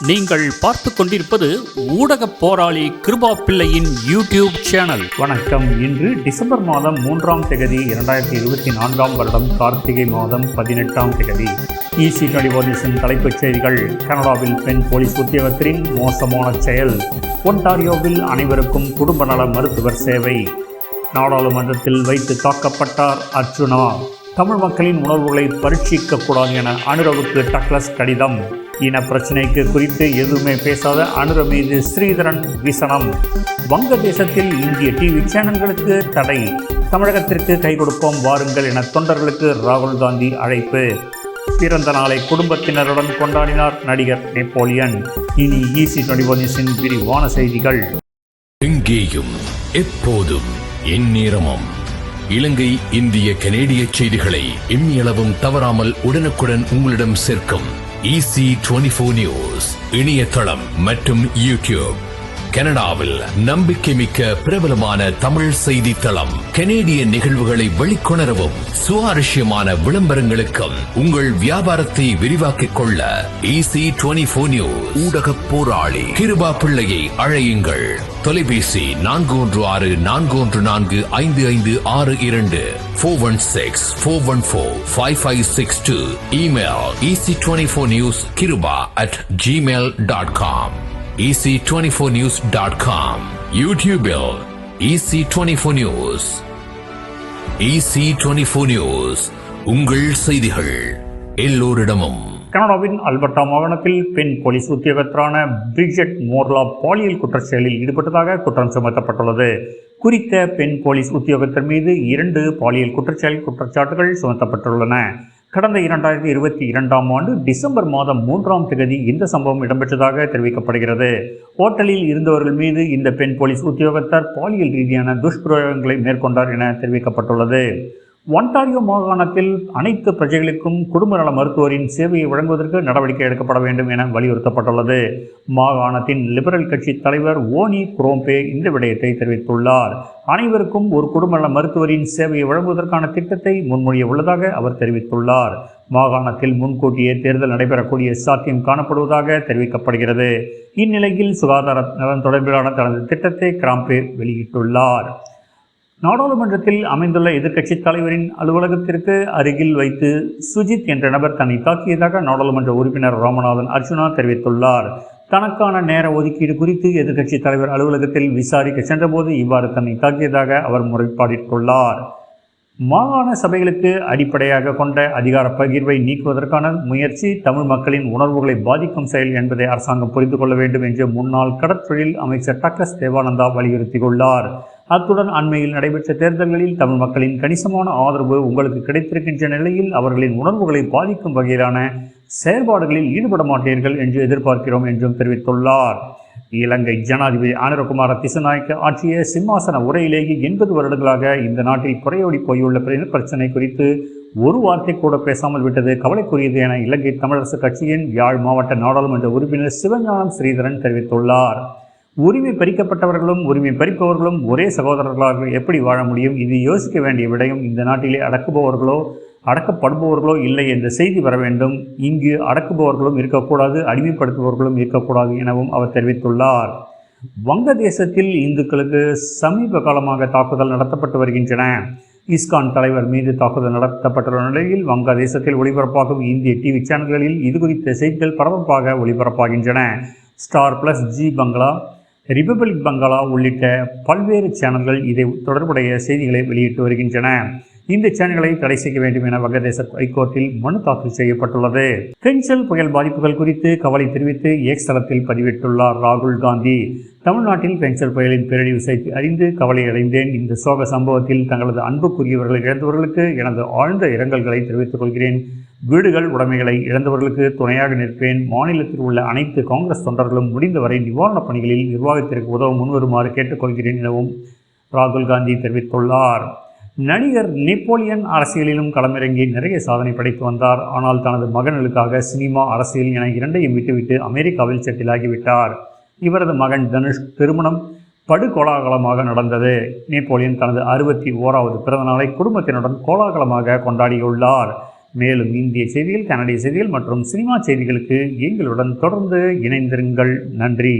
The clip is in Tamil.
நீங்கள் பார்த்து கொண்டிருப்பது ஊடக போராளி கிருபா பிள்ளையின் யூடியூப் சேனல். வணக்கம். இன்று டிசம்பர் மாதம் மூன்றாம் தேதி இரண்டாயிரத்தி இருபத்தி நான்காம் வருடம் கார்த்திகை மாதம் பதினெட்டாம் தேதி. ஈசி நடிபோதிசின் தலைப்புச் செய்திகள். கனடாவில் பெண் போலீஸ் உத்தியோகத்தின் மோசமான செயல். ஒன்டாரியோவில் அனைவருக்கும் குடும்ப நல மருத்துவர் சேவை. நாடாளுமன்றத்தில் வைத்து தாக்கப்பட்டார் அர்ச்சுனா தமிழ் மக்களின் உணர்வுகளை பரீட்சிக்க கூடாது என அனுரவுக்கு டக்ளஸ் கடிதம். இன பிரச்சினைக்கு குறித்து எதுவுமே பேசாத அனுர மீது ஸ்ரீதரன் விசனம் வங்கதேசத்தில் இந்திய டிவி சேனல்களுக்கு தடை. தமிழகத்திற்கு கை கொடுப்போம் வாருங்கள் என தொண்டர்களுக்கு ராகுல் காந்தி அழைப்பு. பிறந்த நாளை குடும்பத்தினருடன் கொண்டாடினார் நடிகர் நெப்போலியன். இனி ஈசி நொடிபோனிஸின் விரிவான செய்திகள். எங்கேயும் எப்போதும் எந்நேரமும் இலங்கை இந்திய கனேடிய செய்திகளை இம்மியளவும் தவறாமல் உடனுக்குடன் உங்களிடம் சேர்க்கும் easy easy twenty four news இணையதளம் மற்றும் யூடியூப். கனடாவில் நம்பிக்கை மிக்க பிரபலமான தமிழ் செய்தித்தளம் கனேடிய நிகழ்வுகளை வெளிக்கொணரவும் சுவாரஸ்யமான விளம்பரங்களுக்கும் உங்கள் வியாபாரத்தை விரிவாக்கிக் கொள்ள ஈசி டுவெண்டி போர் நியூஸ் ஊடக போராளி கிருபா பிள்ளையை அழையுங்கள். தொலைபேசி நான்கு ஒன்று ஆறு நான்கு ஒன்று நான்கு ஐந்து ஐந்து ஆறு இரண்டு four one six four one four five five six two email easy twenty four news Kiruba at Gmail dot com easy twenty four news dot com யூடியூபில் easy twenty four news easy twenty four news உங்கள் செய்திகள் எல்லோரிடமும். கனடாவின் அல்பர்டா மாகாணத்தில் பெண் போலீஸ் உத்தியோகத்தரான பிரிஜெட் மோர்லா பாலியல் குற்றச்செயலில் ஈடுபட்டதாக குற்றம் சுமத்தப்பட்டுள்ளது. குறித்த பெண் போலீஸ் உத்தியோகத்தர் மீது இரண்டு பாலியல் குற்றச்செயல் குற்றச்சாட்டுகள் சுமத்தப்பட்டுள்ளன. கடந்த இரண்டாயிரத்தி இருபத்தி இரண்டாம் ஆண்டு டிசம்பர் மாதம் மூன்றாம் தேதி இந்த சம்பவம் இடம்பெற்றதாக தெரிவிக்கப்படுகிறது. ஹோட்டலில் இருந்தவர்கள் மீது இந்த பெண் போலீஸ் உத்தியோகத்தர் பாலியல் ரீதியான துஷ்பிரயோகங்களை மேற்கொண்டார் என தெரிவிக்கப்பட்டுள்ளது. ஒன்டாரியோ மாகாணத்தில் அனைத்து பிரஜைகளுக்கும் குடும்ப நல மருத்துவரின் சேவையை வழங்குவதற்கு நடவடிக்கை எடுக்கப்பட வேண்டும் என வலியுறுத்தப்பட்டுள்ளது. மாகாணத்தின் லிபரல் கட்சி தலைவர் ஓனி குரோம்பே இந்த விடயத்தை தெரிவித்துள்ளார். அனைவருக்கும் ஒரு குடும்ப நல மருத்துவரின் சேவையை வழங்குவதற்கான திட்டத்தை முன்மொழிய உள்ளதாக அவர் தெரிவித்துள்ளார். மாகாணத்தில் முன்கூட்டியே தேர்தல் நடைபெறக்கூடிய சாத்தியம் காணப்படுவதாக தெரிவிக்கப்படுகிறது. இந்நிலையில் சுகாதார நலன் தொடர்பிலான தனது திட்டத்தை கிராம்பே வெளியிட்டுள்ளார். நாடாளுமன்றத்தில் அமைந்துள்ள எதிர்க்கட்சித் தலைவரின் அலுவலகத்திற்கு அருகில் வைத்து சுஜித் என்ற நபர் தன்னை தாக்கியதாக நாடாளுமன்ற உறுப்பினர் ராமநாதன் அர்ஜுனா தெரிவித்துள்ளார். தனக்கான நேர ஒதுக்கீடு குறித்து எதிர்க்கட்சித் தலைவர் அலுவலகத்தில் விசாரிக்க சென்றபோது இவ்வாறு தன்னை தாக்கியதாக அவர் முறைப்பாடிட்டுள்ளார். மாகாண சபைகளுக்கு அடிப்படையாக கொண்ட அதிகார பகிர்வை நீக்குவதற்கான முயற்சி தமிழ் மக்களின் உணர்வுகளை பாதிக்கும் செயல் என்பதை அரசாங்கம் புரிந்து கொள்ள வேண்டும் என்று முன்னாள் கடற்தொழில் அமைச்சர் டக்ளஸ் தேவானந்தா வலியுறுத்தியுள்ளார். அத்துடன் அண்மையில் நடைபெற்ற தேர்தல்களில் தமிழ் மக்களின் கணிசமான ஆதரவு உங்களுக்கு கிடைத்திருக்கின்ற நிலையில் அவர்களின் உணர்வுகளை பாதிக்கும் வகையிலான செயல்பாடுகளில் ஈடுபட மாட்டீர்கள் என்று எதிர்பார்க்கிறோம் என்றும் தெரிவித்துள்ளார். இலங்கை ஜனாதிபதி ஆனரகுமார திசநாயக்க ஆற்றிய சிம்மாசன உரையிலேயே எண்பது வருடங்களாக இந்த நாட்டில் குறையோடி போயுள்ள பிற பிரச்சினை குறித்து ஒரு வார்த்தை கூட பேசாமல் விட்டது கவலைக்குரியது என இலங்கை தமிழரசு கட்சியின் யாழ் மாவட்ட நாடாளுமன்ற உறுப்பினர் சிவஞானம் ஸ்ரீதரன் தெரிவித்துள்ளார். உரிமை பறிக்கப்பட்டவர்களும் உரிமை பறிப்பவர்களும் ஒரே சகோதரர்களாக எப்படி வாழ முடியும்? இது யோசிக்க வேண்டிய விடயம். இந்த நாட்டிலே அடக்குபவர்களோ அடக்கப்படுபவர்களோ இல்லை என்ற செய்தி வர வேண்டும். இங்கு அடக்குபவர்களும் இருக்கக்கூடாது அடிமைப்படுத்துபவர்களும் இருக்கக்கூடாது எனவும் அவர் தெரிவித்துள்ளார். வங்கதேசத்தில் இந்துக்களுக்கு சமீப காலமாக தாக்குதல் நடத்தப்பட்டு வருகின்றன. இஸ்கான் தலைவர் மீது தாக்குதல் நடத்தப்பட்டுள்ள நிலையில் வங்கதேசத்தில் ஒளிபரப்பாகும் இந்திய டிவி சேனல்களில் இது குறித்த செய்திகள் பரபரப்பாக ஒளிபரப்பாகின்றன. Star Plus Zee Bangla Republic Bangla உள்ளிட்ட பல்வேறு சேனல்கள் இதை தொடர்புடைய செய்திகளை வெளியிட்டு வருகின்றன. இந்த சேனல்களை தடை செய்ய வேண்டும் என வங்கதேச ஹைகோர்ட்டில் மனு தாக்கல் செய்யப்பட்டுள்ளது. பென்சல் புயல் பாதிப்புகள் குறித்து கவலை தெரிவித்து எக்ஸ் தளத்தில் பதிவிட்டுள்ளார் ராகுல் காந்தி. தமிழ்நாட்டில் பென்சல் புயலின் பேரழிவு செய்தி அறிந்து கவலை அடைந்தேன். இந்த சோக சம்பவத்தில் தங்களது அன்புக்குரியவர்களை இழந்தவர்களுக்கு எனது ஆழ்ந்த இரங்கல்களை தெரிவித்துக் கொள்கிறேன். வீடுகள் உடைமைகளை இழந்தவர்களுக்கு துணையாக நிற்பேன். மாநிலத்தில் உள்ள அனைத்து காங்கிரஸ் தொண்டர்களும் முடிந்தவரை நிவாரணப் பணிகளில் நிர்வாகத்திற்கு உதவ முன்வருமாறு கேட்டுக்கொள்கிறேன் எனவும் ராகுல் காந்தி தெரிவித்துள்ளார். நடிகர் நெப்போலியன் அரசியலிலும் களமிறங்கி நிறைய சாதனை படைத்து வந்தார். ஆனால் தனது மகன்களுக்காக சினிமா அரசியல் என இரண்டையும் விட்டுவிட்டு அமெரிக்காவில் செட்டிலாகிவிட்டார். இவரது மகன் தனுஷ் திருமணம் படுகோலாகலமாக நடந்தது. நெப்போலியன் தனது அறுபத்தி ஓராவது பிறந்த நாளை குடும்பத்தினருடன் கோலாகலமாக கொண்டாடியுள்ளார். மேலும் இந்திய செய்திகள் கனடிய செய்திகள் மற்றும் சினிமா செய்திகளுக்கு எங்களுடன் தொடர்ந்து இணைந்திருங்கள். நன்றி.